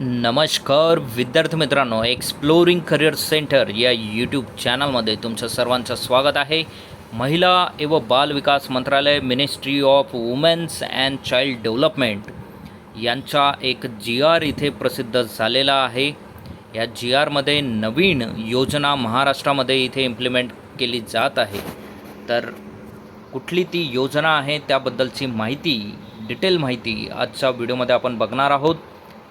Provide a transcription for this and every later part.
नमस्कार विद्यार्थी मित्रांनो एक्सप्लोरिंग करिअर सेंटर या यूट्यूब चॅनलमध्ये तुमचं सर्वांचं स्वागत आहे. महिला व बाल विकास मंत्रालय Ministry of Women's and Child Development यांचा एक जी आर इथे प्रसिद्ध झालेला आहे. या जी आरमध्ये नवीन योजना महाराष्ट्रामध्ये इथे इम्प्लिमेंट केली जात आहे. तर कुठली ती योजना आहे त्याबद्दलची माहिती डिटेल माहिती आजच्या व्हिडिओमध्ये आपण बघणार आहोत.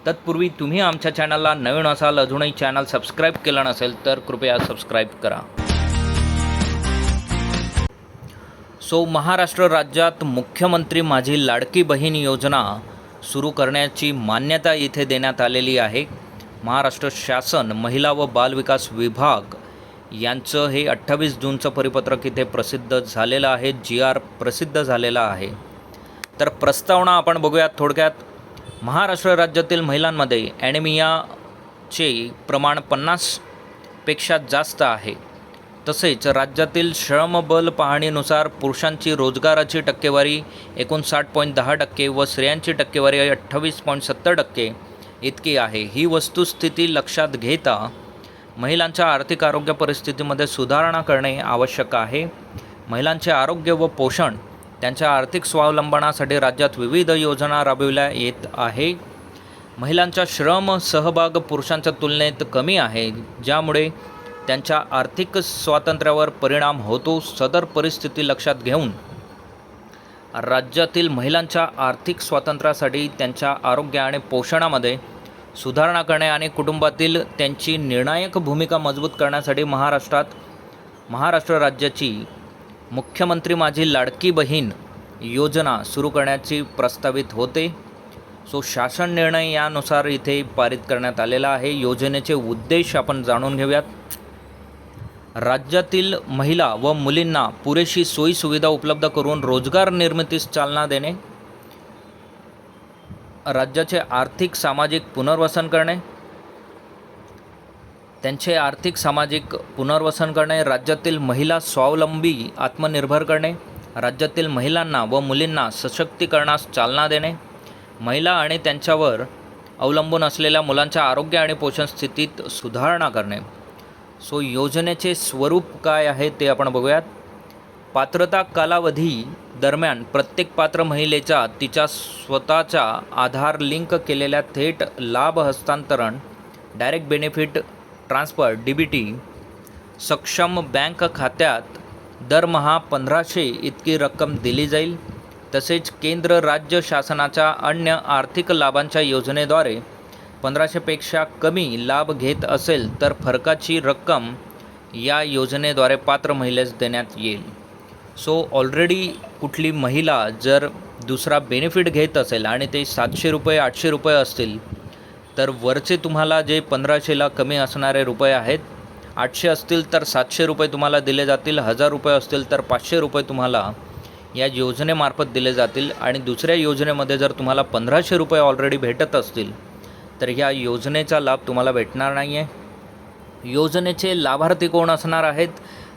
तत्पूर्वी तुम्ही आमच्या चॅनलला नवीन असाल अजूनही चॅनल सबस्क्राईब केलं नसेल तर कृपया सबस्क्राईब करा. सो महाराष्ट्र राज्यात मुख्यमंत्री माझी लाडकी बहीण योजना सुरू करण्याची मान्यता इथे देण्यात आलेली आहे. महाराष्ट्र शासन महिला व बालविकास विभाग यांचं हे अठ्ठावीस जूनचं परिपत्रक इथे प्रसिद्ध झालेलं आहे जी आर प्रसिद्ध झालेला आहे. तर प्रस्तावना आपण बघूयात थोडक्यात. महाराष्ट्र राज्यातील महिलांमध्ये ॲनिमियाचे प्रमाण पन्नासपेक्षा जास्त आहे. तसेच राज्यातील श्रमबल पाहणीनुसार पुरुषांची रोजगाराची टक्केवारी एकोणसाठ पॉईंट दहा टक्के व स्त्रियांची टक्केवारी अठ्ठावीस पॉईंट सत्तर टक्के इतकी आहे. ही वस्तुस्थिती लक्षात घेता महिलांच्या आर्थिक आरोग्य परिस्थितीमध्ये सुधारणा करणे आवश्यक आहे. महिलांचे आरोग्य व पोषण त्यांच्या आर्थिक स्वावलंबनासाठी राज्यात विविध योजना राबविल्या येत आहे. महिलांचा श्रम सहभाग पुरुषांच्या तुलनेत कमी आहे ज्यामुळे त्यांच्या आर्थिक स्वातंत्र्यावर परिणाम होतो सदर परिस्थिती लक्षात घेऊन. राज्यातील महिलांच्या आर्थिक स्वातंत्र्यासाठी त्यांच्या आरोग्य आणि पोषणामध्ये सुधारणा करणे आणि कुटुंबातील त्यांची निर्णायक भूमिका मजबूत करण्यासाठी महाराष्ट्रात महाराष्ट्र राज्याची मुख्यमंत्री माझी लाडकी बहीण योजना सुरू करण्याची प्रस्तावित होते. सो शासन निर्णय यानुसार इथे पारित करण्यात आलेला आहे. योजनेचे उद्देश आपण जाणून घेऊयात. राज्यातील महिला व मुलींना पुरेशी सोयीसुविधा उपलब्ध करून रोजगार निर्मितीस चालना देणे. राज्याचे आर्थिक सामाजिक पुनर्वसन करणे. त्यांचे आर्थिक सामाजिक पुनर्वसन करणे राज्यातील महिला स्वावलंबी आत्मनिर्भर करणे राज्यातील महिलांना व मुलींना सशक्तीकरणास चालना देणे महिला आणि त्यांच्यावर अवलंबून असलेल्या मुलांच्या आरोग्य आणि पोषण स्थितीत सुधारणा करणे. सो योजनेचे स्वरूप काय आहे ते आपण बघूयात. पात्रता कालावधी दरम्यान प्रत्येक पात्र महिलेच्या तिच्या स्वतःच्या आधार लिंक केलेल्या थेट लाभ हस्तांतरण direct benefit transfer D B T सक्षम बँक खात्यात दरमहा पंधराशे इतकी रक्कम दिली जाईल. तसेच केंद्र राज्य शासनाच्या अन्य आर्थिक लाभांच्या योजनेद्वारे पंधराशेपेक्षा कमी लाभ घेत असेल तर फरकाची रक्कम या योजनेद्वारे पात्र महिलेस देण्यात येईल. सो ऑलरेडी कुठली महिला जर दुसरा बेनिफिट घेत असेल आणि ते सातशे रुपये आठशे रुपये असतील तर वरचे तुम्हाला जे पंधराशेला कमी असणारे रुपये आहेत आठशे असतील तर सातशे रुपये तुम्हाला दिले जातील हजार रुपये असतील तर पाचशे रुपये तुम्हाला या योजनेमार्फत दिले जातील आणि दुसऱ्या योजनेमध्ये जर तुम्हाला पंधराशे रुपये ऑलरेडी भेटत असतील तर ह्या योजनेचा लाभ तुम्हाला भेटणार नाही आहे योजनेचे लाभार्थी कोण असणार आहेत?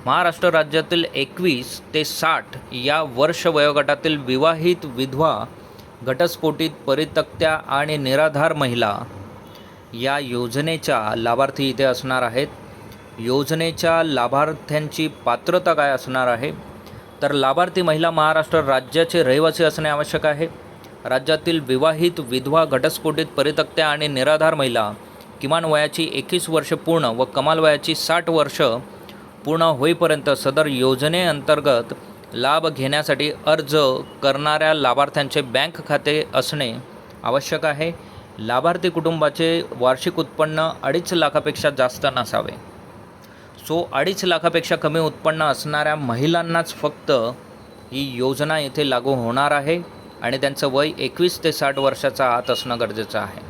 महाराष्ट्र राज्यातील एकवीस ते साठ या वर्ष वयोगटातील विवाहित विधवा घटस्फोटित परितक्त्या आणि निराधार महिला या योजनेच्या लाभार्थी इथे असणार आहेत. योजनेच्या लाभार्थ्यांची पात्रता काय असणार आहे? तर लाभार्थी महिला महाराष्ट्र राज्याचे रहिवासी असणे आवश्यक आहे. राज्यातील विवाहित विधवा घटस्फोटित परितक्त्या आणि निराधार महिला किमान वयाची एकवीस वर्ष पूर्ण व कमाल वयाची साठ वर्ष पूर्ण होईपर्यंत सदर योजनेअंतर्गत लाभ घेण्यासाठी अर्ज करणाऱ्या लाभार्थ्यांचे बँक खाते असणे आवश्यक आहे. लाभार्थी कुटुंबाचे वार्षिक उत्पन्न अडीच लाखापेक्षा जास्त नसावे. सो अडीच लाखापेक्षा कमी उत्पन्न असणाऱ्या महिलांनाच फक्त ही योजना येथे लागू होणार आहे आणि त्यांचं वय एकवीस ते साठ वर्षाचा आत असणं गरजेचं आहे.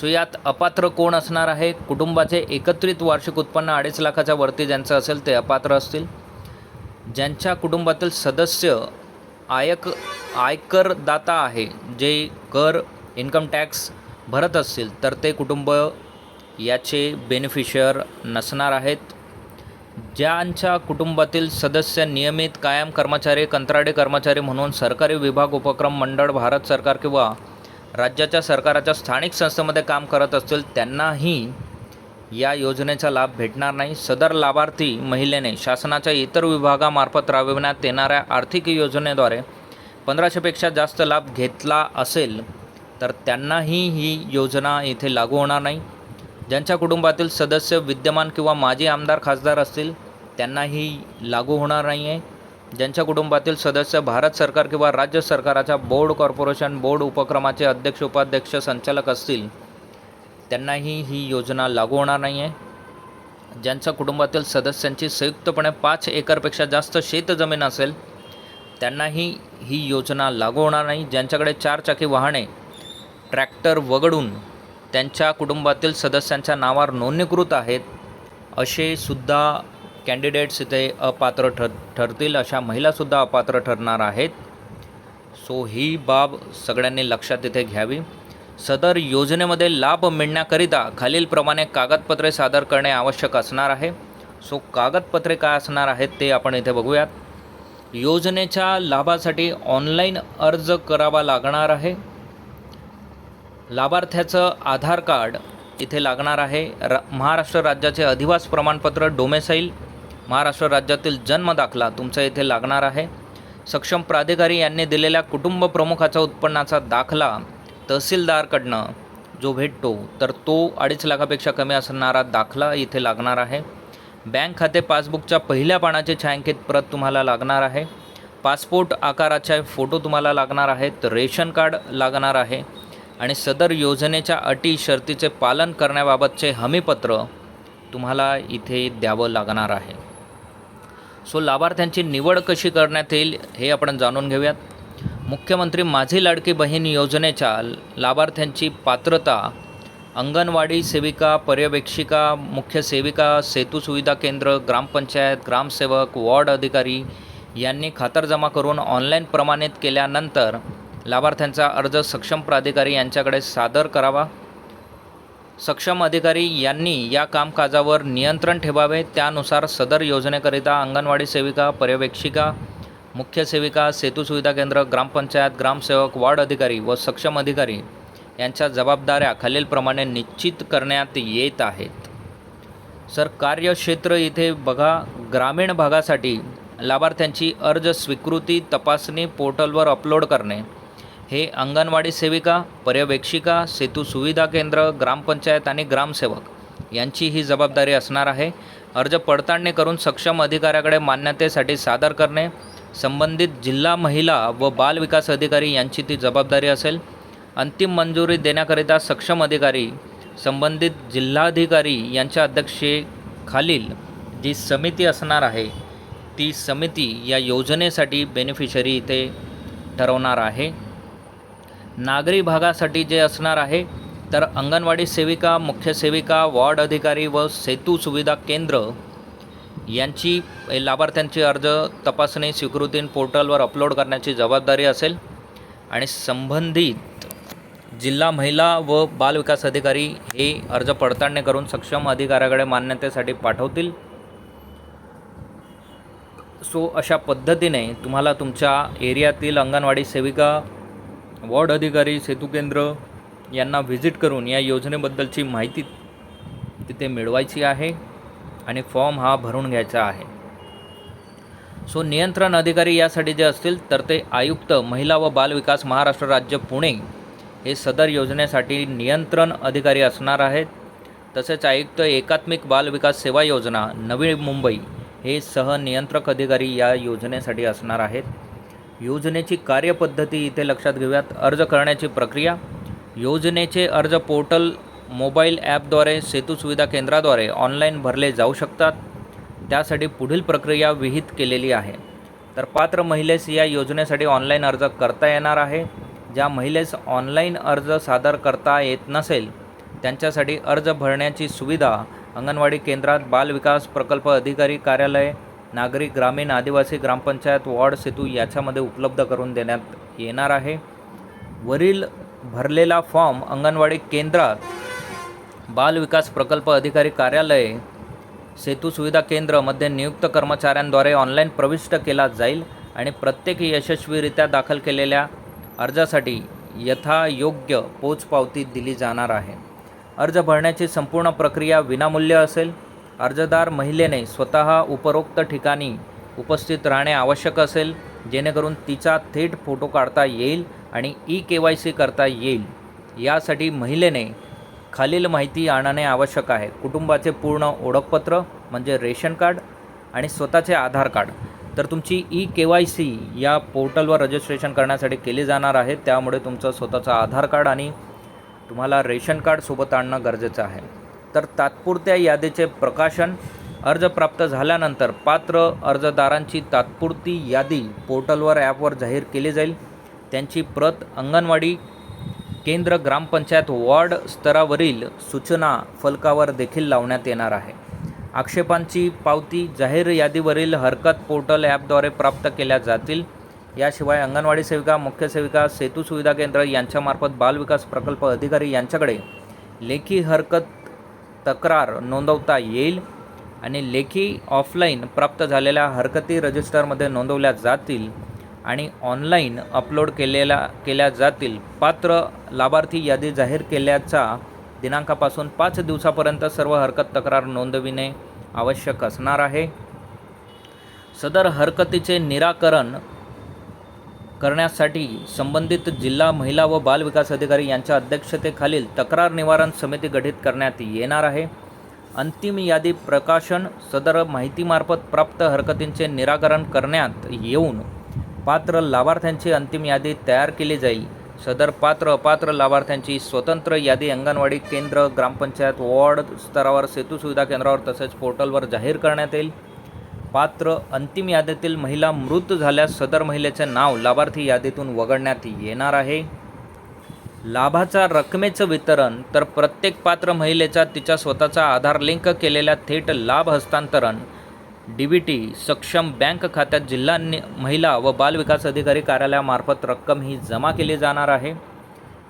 सो यात अपात्र कोण असणार आहे? कुटुंबाचे एकत्रित वार्षिक उत्पन्न अडीच लाखाच्या वरती ज्यांचं असेल ते अपात्र असतील. ज्यांच्या कुटुंबातील सदस्य आयक आयकरदाता आहे जे कर इन्कम टॅक्स भरत असतील तर ते कुटुंब याचे बेनिफिशियर नसणार आहेत. ज्यांच्या कुटुंबातील सदस्य नियमित कायम कर्मचारी कंत्राटी कर्मचारी म्हणून सरकारी विभाग उपक्रम मंडळ भारत सरकार किंवा राज्याच्या सरकाराच्या स्थानिक संस्थेमध्ये काम करत असतील त्यांनाही या योजनेचा लाभ भेटणार नाही. सदर लाभार्थी महिलेने शासनाच्या इतर विभागामार्फत राबविण्यात येणाऱ्या आर्थिक योजनेद्वारे पंधराशेपेक्षा जास्त लाभ घेतला असेल. तर त्यांनाही ही योजना इथे लागू होणार नाही. ज्यांच्या कुटुंबातील सदस्य विद्यमान किंवा माजी आमदार खासदार असतील त्यांनाही लागू होणार नाही आहे ज्यांच्या कुटुंबातील सदस्य भारत सरकार किंवा राज्य सरकाराच्या बोर्ड कॉर्पोरेशन बोर्ड उपक्रमाचे अध्यक्ष उपाध्यक्ष संचालक असतील त्यांनाही ही योजना लागू होणार नाही आहे ज्यांच्या कुटुंबातील सदस्यांची संयुक्तपणे पाच एकरपेक्षा जास्त शेतजमीन असेल त्यांनाही ही योजना लागू होणार नाही. ज्यांच्याकडे चारचाकी वाहने ट्रॅक्टर वगळून त्यांच्या कुटुंबातील सदस्यांच्या नावावर नोंदणीकृत आहेत असे सुद्धा कॅन्डिडेट्स इथे अपात्र ठर ठरतील अशा महिलासुद्धा अपात्र ठरणार आहेत. सो ही बाब सगळ्यांनी लक्षात इथे घ्यावी. सदर योजनेमध्ये लाभ मिळण्याकरिता खालीलप्रमाणे कागदपत्रे सादर करणे आवश्यक असणार आहे. सो कागदपत्रे काय असणार आहेत ते आपण इथे बघूयात. योजनेच्या लाभासाठी ऑनलाईन अर्ज करावा लागणार आहे. लाभार्थ्याचं आधार कार्ड इथे लागणार आहे. र महाराष्ट्र राज्याचे अधिवास प्रमाणपत्र डोमेसाईल. महाराष्ट्र राज्यातील जन्मदाखला तुमचा इथे लागणार आहे. सक्षम प्राधिकारी यांनी दिलेल्या कुटुंब प्रमुखाचा उत्पन्नाचा दाखला तहसीलदारकडनं जो भेटतो तर तो अडीच लाखापेक्षा कमी असणारा दाखला इथे लागणार आहे. बँक खाते पासबुकच्या पहिल्या पानाचे छायांकित प्रत तुम्हाला लागणार आहे. पासपोर्ट आकाराचे फोटो तुम्हाला लागणार आहेत. रेशन कार्ड लागणार आहे. आणि सदर योजनेच्या अटी शर्तीचे पालन करण्याबाबतचे हमीपत्र तुम्हाला इथे द्यावं लागणार आहे. सो लाभार्थ्यांची निवड कशी करण्यात येईल हे आपण जाणून घेऊयात. मुख्यमंत्री माझी लाडकी बहीण योजनेच्या लाभार्थ्यांची पात्रता अंगणवाडी सेविका पर्यवेक्षिका मुख्य सेविका सेतू सुविधा केंद्र ग्रामपंचायत ग्रामसेवक वॉर्ड अधिकारी यांनी खातरजमा करून ऑनलाईन प्रमाणित केल्यानंतर लाभार्थ्यांचा अर्ज सक्षम प्राधिकारी यांच्याकडे सादर करावा. सक्षम अधिकारी यांनी या कामकाजावर नियंत्रण ठेवावे. त्यानुसार सदर योजनेकरिता अंगणवाडी सेविका पर्यवेक्षिका मुख्य सेविका सेतू सुविधा केंद्र ग्रामपंचायत ग्रामसेवक वार्ड अधिकारी व सक्षम अधिकारी यांच्या जबाबदाऱ्या खालीलप्रमाणे निश्चित करण्यात येत आहेत. सर कार्यक्षेत्र इथे बघा. ग्रामीण भागासाठी लाभार्थ्यांची अर्ज स्वीकृती तपासणी पोर्टलवर अपलोड करणे. हे अंगणवाडी सेविका पर्यवेक्षिका सेतू सुविधा केंद्र ग्रामपंचायत आणि ग्रामसेवक यांची ही जबाबदारी असणार आहे. अर्ज पडताळणी करून सक्षम अधिकाऱ्याकडे मान्यतेसाठी सादर करणे संबंधित जिल्हा महिला व बाल विकास अधिकारी यांची ती जबाबदारी असेल. अंतिम मंजुरी देण्याकरिता सक्षम अधिकारी संबंधित जिल्हाधिकारी यांच्या अध्यक्षेखालील जी समिती असणार आहे ती समिती या योजनेसाठी बेनिफिशरी इथे ठरवणार आहे. नागरी भागासाठी जे असणार आहे तर अंगणवाडी सेविका मुख्य सेविका वॉर्ड अधिकारी व सेतू सुविधा केंद्र यांची लाभार्थ्यांची अर्ज तपासणी स्वीकृती पोर्टलवर अपलोड करण्याची जबाबदारी असेल. आणि संबंधित जिल्हा महिला व बालविकास अधिकारी हे अर्ज पडताळणी करून सक्षम अधिकाऱ्याकडे मान्यतेसाठी पाठवतील. सो अशा पद्धतीने तुम्हाला तुमच्या एरियातील अंगणवाडी सेविका वॉर्ड अधिकारी सेतू केंद्र यांना व्हिजिट करून या योजनेबद्दलची माहिती तिथे मिळवायची आहे आणि फॉर्म हा भरून घ्यायचा आहे. सो नियंत्रण अधिकारी यासाठी जे असतील तर ते आयुक्त महिला व बालविकास महाराष्ट्र राज्य पुणे हे सदर योजनेसाठी नियंत्रण अधिकारी असणार आहेत. तसेच आयुक्त एकात्मिक बालविकास सेवा योजना नवी मुंबई हे सहनियंत्रक अधिकारी या योजनेसाठी असणार आहेत. योजनेची कार्यपद्धती इथे लक्षात घेऊयात. अर्ज करण्याची प्रक्रिया. योजनेचे अर्ज पोर्टल मोबाईल ॲपद्वारे सेतू सुविधा केंद्राद्वारे ऑनलाईन भरले जाऊ शकतात. त्यासाठी पुढील प्रक्रिया विहित केलेली आहे. तर पात्र महिलेस या योजनेसाठी ऑनलाईन अर्ज करता येणार आहे. ज्या महिलेस ऑनलाईन अर्ज सादर करता येत नसेल त्यांच्यासाठी अर्ज भरण्याची सुविधा अंगणवाडी केंद्रात बालविकास प्रकल्प अधिकारी कार्यालय नागरी ग्रामीण आदिवासी ग्रामपंचायत वॉर्ड सेतू याच्यामध्ये उपलब्ध करून देण्यात येणार आहे. वरील भरलेला फॉर्म अंगणवाडी केंद्रात बालविकास प्रकल्प अधिकारी कार्यालय सेतू सुविधा केंद्रमध्ये नियुक्त कर्मचाऱ्यांद्वारे ऑनलाईन प्रविष्ट केला जाईल आणि प्रत्येक यशस्वीरित्या दाखल केलेल्या अर्जासाठी यथायोग्य पोचपावती दिली जाणार आहे. अर्ज भरण्याची संपूर्ण प्रक्रिया विनामूल्य असेल. अर्जदार महिलेने स्वतः उपरोक्त ठिकाणी उपस्थित राहणे आवश्यक असेल जेणेकरून तिचा थेट फोटो काढता येईल आणि ई के वाय सी करता येईल. यासाठी महिलेने खालील माहिती आणणे आवश्यक आहे. कुटुंबाचे पूर्ण ओळखपत्र म्हणजे रेशन कार्ड आणि स्वतःचे आधार कार्ड. तर तुमची ई के वाय सी या पोर्टलवर रजिस्ट्रेशन करण्यासाठी केली जाणार आहे. त्यामुळे तुमचं स्वतःचं आधार कार्ड आणि तुम्हाला रेशन कार्ड सोबत आणणं गरजेचं आहे. तर तात्पुरत्या यादीचे प्रकाशन अर्ज प्राप्त झाल्यानंतर पात्र अर्जदारांची तात्पुरती यादी पोर्टलवर ॲपवर जाहीर केली जाईल. त्यांची प्रत अंगणवाडी केंद्र ग्रामपंचायत वॉर्ड स्तरावरील सूचना फलकावर देखील लावण्यात येणार आहे. आक्षेपांची पावती जाहीर यादीवरील हरकत पोर्टल ॲपद्वारे प्राप्त केल्या जातील. याशिवाय अंगणवाडी सेविका मुख्य सेविका सेतू सुविधा केंद्र यांच्यामार्फत बालविकास प्रकल्प अधिकारी यांच्याकडे लेखी हरकत तक्रार नोंदवता येईल आणि लेखी ऑफलाईन प्राप्त झालेल्या हरकती रजिस्टरमध्ये नोंदवल्या जातील आणि ऑनलाईन अपलोड केलेल्या केल्या जातील. पात्र लाभार्थी यादी जाहीर केल्याचा दिनांकापासून पाच दिवसापर्यंत सर्व हरकत तक्रार नोंदविणे आवश्यक असणार आहे. सदर हरकतीचे निराकरण करण्यासाठी संबंधित जिल्हा महिला व बाल विकास अधिकारी यांच्या अध्यक्षतेखालील तक्रार निवारण समिती गठीत करण्यात येणार आहे. अंतिम यादी प्रकाशन सदर माहितीमार्फत प्राप्त हरकतींचे निराकरण करण्यात येऊन पात्र लाभार्थ्यांची अंतिम यादी तयार केली जाईल. सदर पात्र अपात्र लाभार्थ्यांची स्वतंत्र यादी अंगणवाडी केंद्र ग्रामपंचायत वॉर्ड स्तरावर सेतू सुविधा केंद्रावर तसेच पोर्टलवर जाहीर करण्यात येईल. पात्र अंतिम यादीतील महिला मृत झाल्यास सदर महिलेचे नाव लाभार्थी यादीतून वगळण्यात येणार आहे. लाभाचा रकमेचं वितरण तर प्रत्येक पात्र महिलेचा तिच्या स्वतःचा आधार लिंक केलेल्या थेट लाभ हस्तांतरण डी बी टी सक्षम बँक खात्यात जिल्हा महिला व बाल विकास अधिकारी कार्यालयामार्फत रक्कम ही जमा केली जाणार आहे.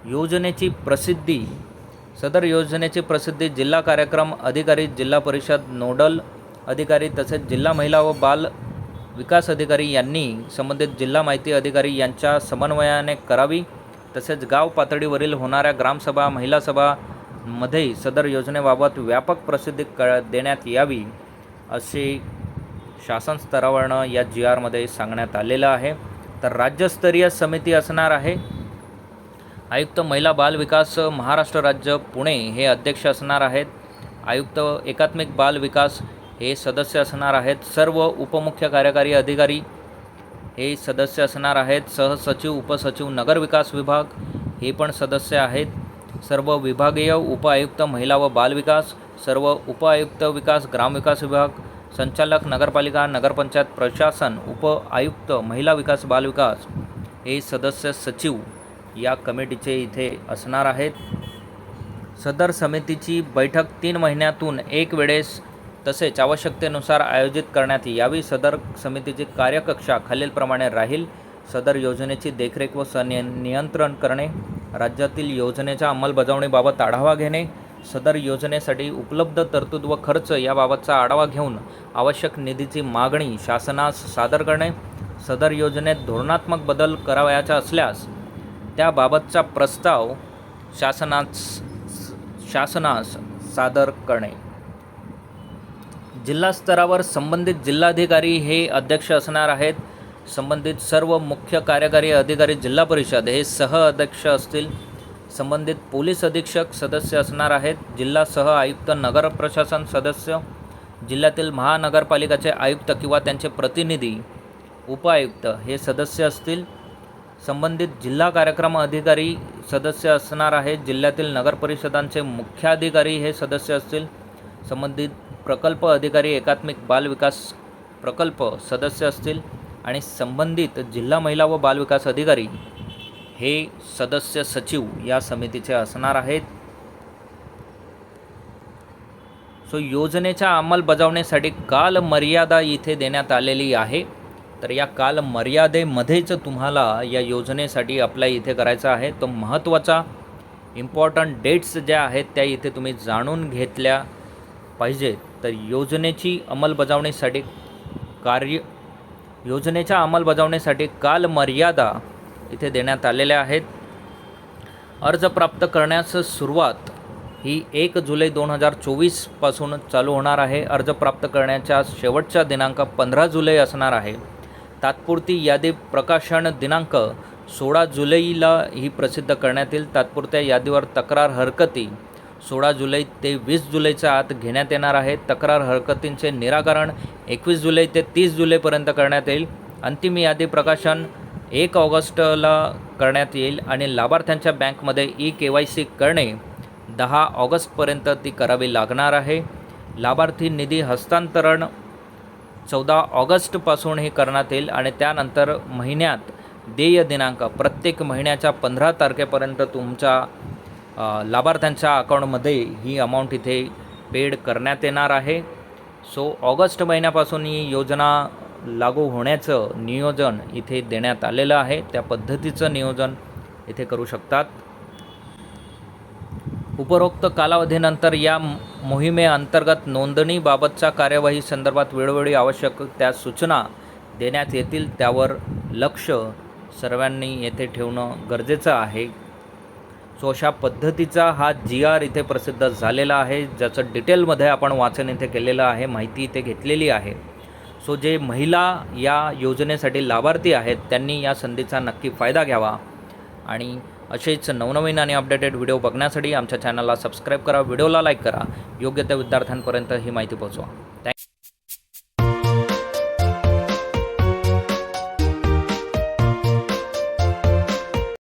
योजनेची प्रसिद्धी सदर योजनेची प्रसिद्धी जिल्हा कार्यक्रम अधिकारी जिल्हा परिषद नोडल अधिकारी तसेच जिल्हा महिला व बाल विकास अधिकारी यांनी संबंधित जिल्हा माहिती अधिकारी यांच्या समन्वयाने करावी. तसेच गाव पातळीवरील होणाऱ्या ग्रामसभा महिला सभा मध्ये सदर योजनेबाबत व्यापक प्रसिद्धी क देण्यात यावी असे शासन स्तरावरनं या जी आरमध्ये सांगण्यात आलेलं आहे. तर राज्यस्तरीय समिती असणार आहे. आयुक्त महिला बाल विकास महाराष्ट्र राज्य पुणे हे अध्यक्ष असणार आहेत. आयुक्त एकात्मिक बाल विकास हे सदस्य असणार आहेत सर्व उपमुख्य कार्यकारी अधिकारी. हे सदस्य असणार आहेत सहसचिव उपसचिव नगर विकास विभाग. हे पण सदस्य आहेत. सर्व विभागीय उपआयुक्त महिला व बाल विकास सर्व उपआयुक्त विकास ग्रामविकास विभाग संचालक नगरपालिका नगरपंचायत प्रशासन उपआयुक्त महिला विकास बाल विकास. हे सदस्य सचिव या कमिटीचे इथे असणार आहेत. सदर समितीची बैठक तीन महिन्यातून एक वेळेस तसेच आवश्यकतेनुसार आयोजित करण्यात यावी सदर समितीची कार्यकक्षा खालीलप्रमाणे राहील. सदर योजनेची देखरेख व सनि नियंत्रण करणे राज्यातील योजनेच्या अंमलबजावणीबाबत आढावा घेणे सदर योजनेसाठी उपलब्ध तरतूद व खर्च याबाबतचा आढावा घेऊन आवश्यक निधीची मागणी शासनास सादर करणे सदर योजनेत धोरणात्मक बदल करावयाचा असल्यास त्याबाबतचा प्रस्ताव शासनास शासनास सादर करणे. जिल्हा स्तरावर संबंधित जिल्हाधिकारी हे अध्यक्ष असणार आहेत. संबंधित सर्व मुख्य कार्यकारी अधिकारी जिल्हा परिषद हे सह अध्यक्ष असतील. संबंधित पोलीस अधीक्षक सदस्य असणार आहेत. जिल्हा सह आयुक्त नगर प्रशासन सदस्य जिल्ह्यातील महानगरपालिकाचे आयुक्त किंवा त्यांचे प्रतिनिधी उपायुक्त हे सदस्य असतील. संबंधित जिल्हा कार्यक्रम अधिकारी सदस्य असणार आहेत. जिल्ह्यातील नगरपरिषदांचे मुख्याधिकारी हे सदस्य असतील. संबंधित प्रकल्प अधिकारी एकात्मिक बाल विकास प्रकल्प सदस्य असतील आणि संबंधित जिल्हा महिला व बालविकास अधिकारी हे सदस्य सचिव या समितीचे असणार आहेत. सो योजनेच्या अंमलबजावणीसाठी कालमर्यादा इथे देण्यात आलेली आहे. तर या कालमर्यादेमध्येच तुम्हाला या योजनेसाठी अप्लाय इथे करायचा आहे. तो महत्त्वाचा इम्पॉर्टंट डेट्स ज्या आहेत त्या इथे तुम्ही जाणून घेतल्या. पाहिजे तर योजनेची अंमलबजावणीसाठी कार्य योजनेच्या अंमलबजावणीसाठी कालमर्यादा इथे देण्यात आलेल्या आहेत. अर्ज प्राप्त करण्यास सुरुवात ही एक जुलै दोन हजार चोवीसपासून चालू होणार आहे. अर्ज प्राप्त करण्याच्या शेवटचा दिनांक पंधरा जुलै असणार आहे. तात्पुरती यादी प्रकाशन दिनांक सोळा जुलैला ही प्रसिद्ध करण्यात येईल. तात्पुरत्या यादीवर तक्रार हरकती सोळा जुलै ते वीस जुलैच्या आत घेण्यात येणार आहे. तक्रार हरकतींचे निराकरण एकवीस जुलै ते तीस जुलैपर्यंत करण्यात येईल. अंतिम यादी प्रकाशन एक ऑगस्टला करण्यात येईल आणि लाभार्थ्यांच्या बँकमध्ये ई के वाय सी करणे दहा ऑगस्टपर्यंत ती करावी लागणार आहे. लाभार्थी निधी हस्तांतरण चौदा ऑगस्टपासून हे करण्यात येईल आणि त्यानंतर महिन्यात देय दिनांक प्रत्येक महिन्याच्या पंधरा तारखेपर्यंत तुमच्या लाभार्थ्यांच्या अकाउंटमध्ये ही अमाऊंट इथे पेड करण्यात येणार आहे. सो ऑगस्ट महिन्यापासून ही योजना लागू होण्याचं नियोजन इथे देण्यात आलेलं आहे. त्या पद्धतीचं नियोजन इथे करू शकतात. उपरोक्त कालावधीनंतर या मोहिमेअंतर्गत नोंदणीबाबतच्या कार्यवाही संदर्भात वेळोवेळी आवश्यक त्या सूचना देण्यात येतील त्यावर लक्ष सर्वांनी येथे ठेवणं गरजेचं आहे. सो अशा पद्धतीचा हा जी आर इथे प्रसिद्ध झालेला आहे ज्याचं डिटेलमध्ये आपण वाचन इथे केलेलं आहे माहिती इथे घेतलेली आहे. सो जे महिला या योजनेसाठी लाभार्थी आहेत त्यांनी या संधीचा नक्की फायदा घ्यावा. आणि असेच नवनवीन आणि अपडेटेड व्हिडिओ बघण्यासाठी आमच्या चॅनलला सबस्क्राईब करा व्हिडिओला लाईक करा. योग्य त्या विद्यार्थ्यांपर्यंत ही माहिती पोहोचवा. थँक